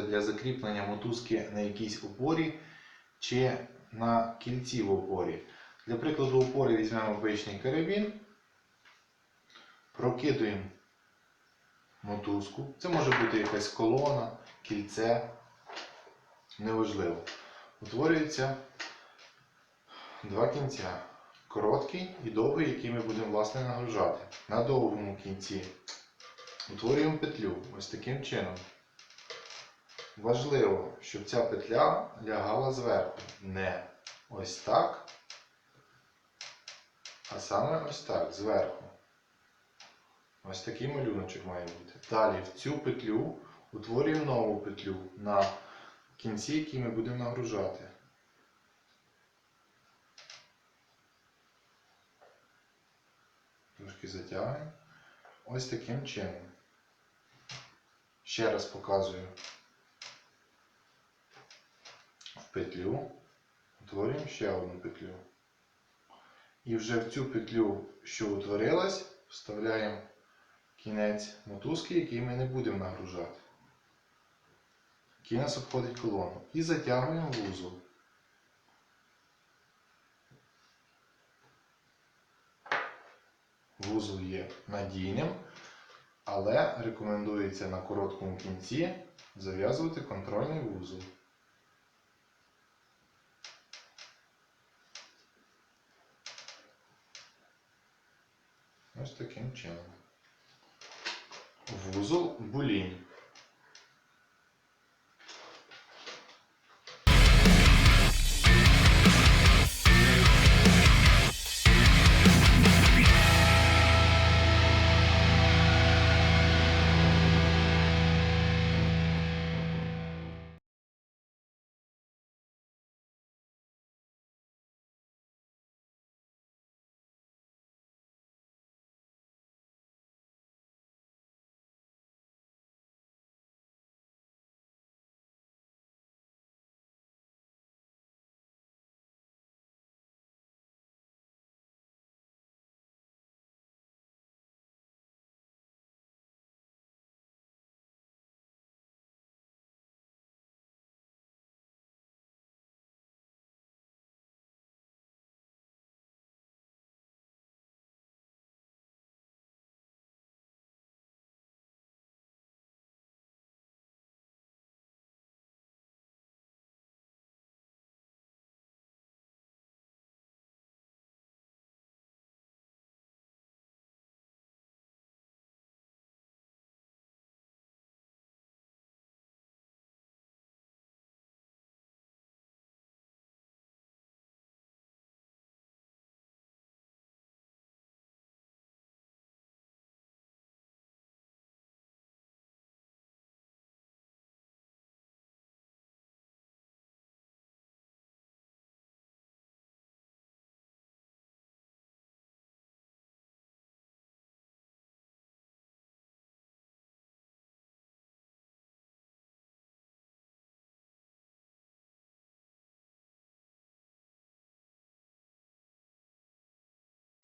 для закріплення мотузки на якійсь опорі чи на кільці в опорі. Для прикладу опори візьмемо обичний карабін, прокидуємо мотузку. Це може бути якась колона, кільце, неважливо. Утворюється два кінця. Короткий і довгий, який ми будемо власне нагружати. На довгому кінці утворюємо петлю ось таким чином. Важливо, щоб ця петля лягала зверху. Не ось так, а саме ось так, зверху. Ось такий малюночок має бути. Далі в цю петлю утворюємо нову петлю на кінці, який ми будемо нагружати. Трошки затягуємо. Ось таким чином. Ще раз показую. В петлю утворюємо ще одну петлю. І вже в цю петлю, що утворилась, вставляємо кінець мотузки, який ми не будемо нагружати. Який нас обходить колону. І затягуємо вузол. Вузол є надійним, але рекомендується на короткому кінці зав'язувати контрольний вузол. Ось таким чином. Вузол булінь.